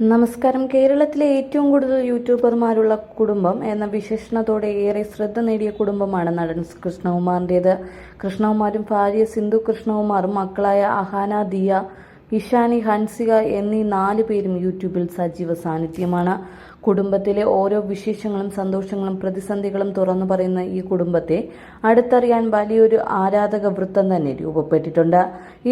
നമസ്കാരം. കേരളത്തിലെ ഏറ്റവും കൂടുതൽ യൂട്യൂബർമാരുള്ള കുടുംബം എന്ന വിശേഷണത്തോടെ ഏറെ ശ്രദ്ധ നേടിയ കുടുംബമാണ് നടൻ കൃഷ്ണകുമാറിന്റേത്. കൃഷ്ണകുമാരും ഭാര്യ സിന്ധു കൃഷ്ണകുമാറും മക്കളായ അഹാന ദിയ ഇഷാനി ഹൻസിക എന്നീ നാല് പേരും യൂട്യൂബിൽ സജീവ സാന്നിധ്യമാണ്. കുടുംബത്തിലെ ഓരോ വിശേഷങ്ങളും സന്തോഷങ്ങളും പ്രതിസന്ധികളും തുറന്നു പറയുന്ന ഈ കുടുംബത്തെ അടുത്തറിയാൻ വലിയൊരു ആരാധക വൃത്തം തന്നെ രൂപപ്പെട്ടിട്ടുണ്ട്.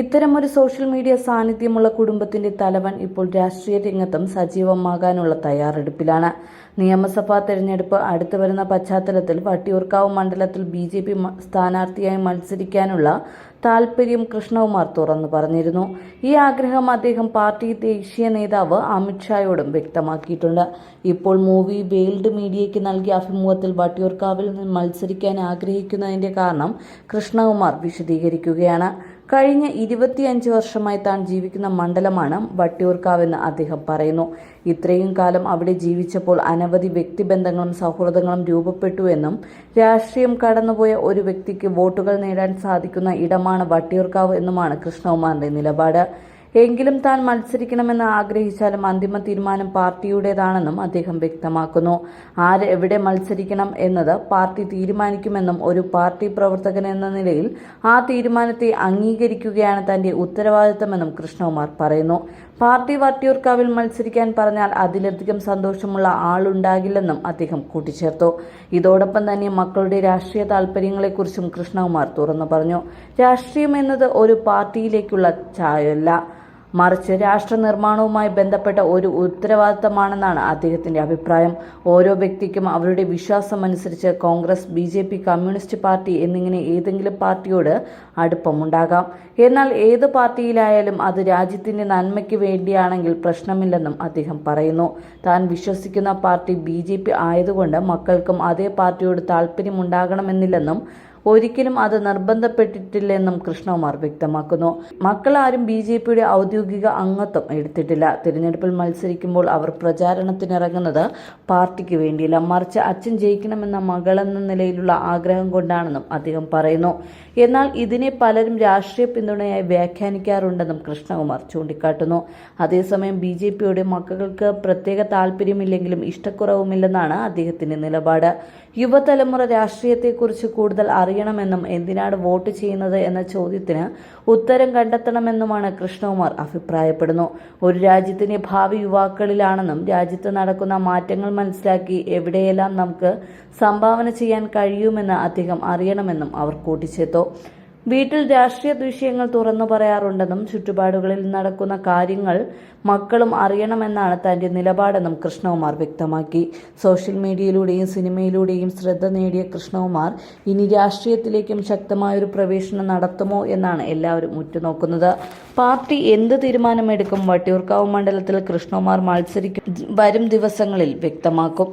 ഇത്തരമൊരു സോഷ്യൽ മീഡിയ സാന്നിധ്യമുള്ള കുടുംബത്തിന്റെ തലവൻ ഇപ്പോൾ രാഷ്ട്രീയ രംഗത്തും സജീവമാകാനുള്ള തയ്യാറെടുപ്പിലാണ്. നിയമസഭാ തെരഞ്ഞെടുപ്പ് അടുത്തു വരുന്ന പശ്ചാത്തലത്തിൽ വട്ടിയൂർക്കാവ് മണ്ഡലത്തിൽ ബി സ്ഥാനാർത്ഥിയായി മത്സരിക്കാനുള്ള താൽപര്യം കൃഷ്ണകുമാർ തുറന്നു പറഞ്ഞിരുന്നു. ഈ ആഗ്രഹം അദ്ദേഹം പാർട്ടി ദേശീയ നേതാവ് അമിത്ഷായോടും വ്യക്തമാക്കിയിട്ടുണ്ട്. ഇപ്പോൾ മൂവി വെയിൽഡ് മീഡിയയ്ക്ക് നൽകിയ അഭിമുഖത്തിൽ വട്ടിയൂർക്കാവിൽ നിന്ന് മത്സരിക്കാൻ ആഗ്രഹിക്കുന്നതിന്റെ കാരണം കൃഷ്ണകുമാർ വിശദീകരിക്കുകയാണ്. കഴിഞ്ഞ ഇരുപത്തിയഞ്ച് വർഷമായി താൻ ജീവിക്കുന്ന മണ്ഡലമാണ് വട്ടിയൂർക്കാവെന്ന് അദ്ദേഹം പറയുന്നു. ഇത്രയും കാലം അവിടെ ജീവിച്ചപ്പോൾ അനവധി വ്യക്തിബന്ധങ്ങളും സൗഹൃദങ്ങളും രൂപപ്പെട്ടുവെന്നും രാഷ്ട്രീയം കടന്നുപോയ ഒരു വ്യക്തിക്ക് വോട്ടുകൾ നേടാൻ സാധിക്കുന്ന ഇടമാണ് വട്ടിയൂർക്കാവ് എന്നുമാണ് കൃഷ്ണകുമാറിന്റെ നിലപാട്. എങ്കിലും താൻ മത്സരിക്കണമെന്ന് ആഗ്രഹിച്ചാലും അന്തിമ തീരുമാനം പാർട്ടിയുടേതാണെന്നും അദ്ദേഹം വ്യക്തമാക്കുന്നു. ആര് എവിടെ മത്സരിക്കണം എന്നത് പാർട്ടി തീരുമാനിക്കുമെന്നും ഒരു പാർട്ടി പ്രവർത്തകൻ എന്ന നിലയിൽ ആ തീരുമാനത്തെ അംഗീകരിക്കുകയാണ് തന്റെ ഉത്തരവാദിത്തമെന്നും കൃഷ്ണകുമാർ പറയുന്നു. പാർട്ടി വട്ടിയൂർക്കാവിൽ മത്സരിക്കാൻ പറഞ്ഞാൽ അതിലധികം സന്തോഷമുള്ള ആളുണ്ടാകില്ലെന്നും അദ്ദേഹം കൂട്ടിച്ചേർത്തു. ഇതോടൊപ്പം തന്നെ മക്കളുടെ രാഷ്ട്രീയ താൽപര്യങ്ങളെക്കുറിച്ചും കൃഷ്ണകുമാർ തുറന്നു പറഞ്ഞു. രാഷ്ട്രീയം എന്നത് ഒരു പാർട്ടിയിലേക്കുള്ള ചായല്ല മറിച്ച് രാഷ്ട്ര നിർമ്മാണവുമായി ബന്ധപ്പെട്ട ഒരു ഉത്തരവാദിത്തമാണെന്നാണ് അദ്ദേഹത്തിന്റെ അഭിപ്രായം. ഓരോ വ്യക്തിക്കും അവരുടെ വിശ്വാസം അനുസരിച്ച് Congress B J P communist party എന്നിങ്ങനെ ഏതെങ്കിലും പാർട്ടിയോട് അടുപ്പമുണ്ടാകാം. എന്നാൽ ഏത് പാർട്ടിയിലായാലും അത് രാജ്യത്തിന്റെ നന്മയ്ക്ക് വേണ്ടിയാണെങ്കിൽ പ്രശ്നമില്ലെന്നും അദ്ദേഹം പറയുന്നു. താൻ വിശ്വസിക്കുന്ന പാർട്ടി ബി ആയതുകൊണ്ട് മക്കൾക്കും അതേ പാർട്ടിയോട് താല്പര്യമുണ്ടാകണമെന്നില്ലെന്നും ഒരിക്കലും അത് നിർബന്ധപ്പെട്ടിട്ടില്ലെന്നും കൃഷ്ണകുമാർ വ്യക്തമാക്കുന്നു. മക്കളാരും ബി ജെ പിയുടെ ഔദ്യോഗിക അംഗത്വം എടുത്തിട്ടില്ല. തിരഞ്ഞെടുപ്പിൽ മത്സരിക്കുമ്പോൾ അവർ പ്രചാരണത്തിനിറങ്ങുന്നത് പാർട്ടിക്ക് വേണ്ടിയില്ല. മറിച്ച് അച്ഛൻ ജയിക്കണമെന്ന മകളെന്ന നിലയിലുള്ള ആഗ്രഹം കൊണ്ടാണെന്നും അദ്ദേഹം പറയുന്നു. എന്നാൽ ഇതിനെ പലരും രാഷ്ട്രീയ പിന്തുണയായി വ്യാഖ്യാനിക്കാറുണ്ടെന്നും കൃഷ്ണകുമാർ ചൂണ്ടിക്കാട്ടുന്നു. അതേസമയം ബി ജെ പിയുടെ മക്കൾക്ക് പ്രത്യേക താല്പര്യമില്ലെങ്കിലും ഇഷ്ടക്കുറവുമില്ലെന്നാണ് അദ്ദേഹത്തിന്റെ നിലപാട്. യുവതലമുറ രാഷ്ട്രീയത്തെക്കുറിച്ച് കൂടുതൽ അറിയണമെന്നും എന്തിനാണ് വോട്ട് ചെയ്യുന്നത് എന്ന ചോദ്യത്തിന് ഉത്തരം കണ്ടെത്തണമെന്നുമാണ് കൃഷ്ണകുമാർ അഭിപ്രായപ്പെടുന്നു. ഒരു രാജ്യത്തിന്റെ ഭാവി യുവാക്കളിലാണെന്നും രാജ്യത്ത് നടക്കുന്ന മാറ്റങ്ങൾ മനസ്സിലാക്കി എവിടെയെല്ലാം നമുക്ക് സംഭാവന ചെയ്യാൻ കഴിയുമെന്ന് അദ്ദേഹം അറിയണമെന്നും അവർ കൂട്ടിച്ചേർത്തു. വീട്ടിൽ രാഷ്ട്രീയ വിഷയങ്ങൾ തുറന്നു പറയാറുണ്ടെന്നും ചുറ്റുപാടുകളിൽ നടക്കുന്ന കാര്യങ്ങൾ മക്കളും അറിയണമെന്നാണ് തന്റെ നിലപാടെന്നും കൃഷ്ണകുമാർ വ്യക്തമാക്കി. സോഷ്യൽ മീഡിയയിലൂടെയും സിനിമയിലൂടെയും ശ്രദ്ധ നേടിയ കൃഷ്ണകുമാർ ഇനി രാഷ്ട്രീയത്തിലേക്കും ശക്തമായൊരു പ്രവേശനം നടത്തുമോ എന്നാണ് എല്ലാവരും ഉറ്റുനോക്കുന്നത്. പാർട്ടി എന്ത് തീരുമാനമെടുക്കും വട്ടിയൂർക്കാവ് മണ്ഡലത്തിൽ കൃഷ്ണകുമാർ മത്സരിക്കും വരും ദിവസങ്ങളിൽ വ്യക്തമാക്കും.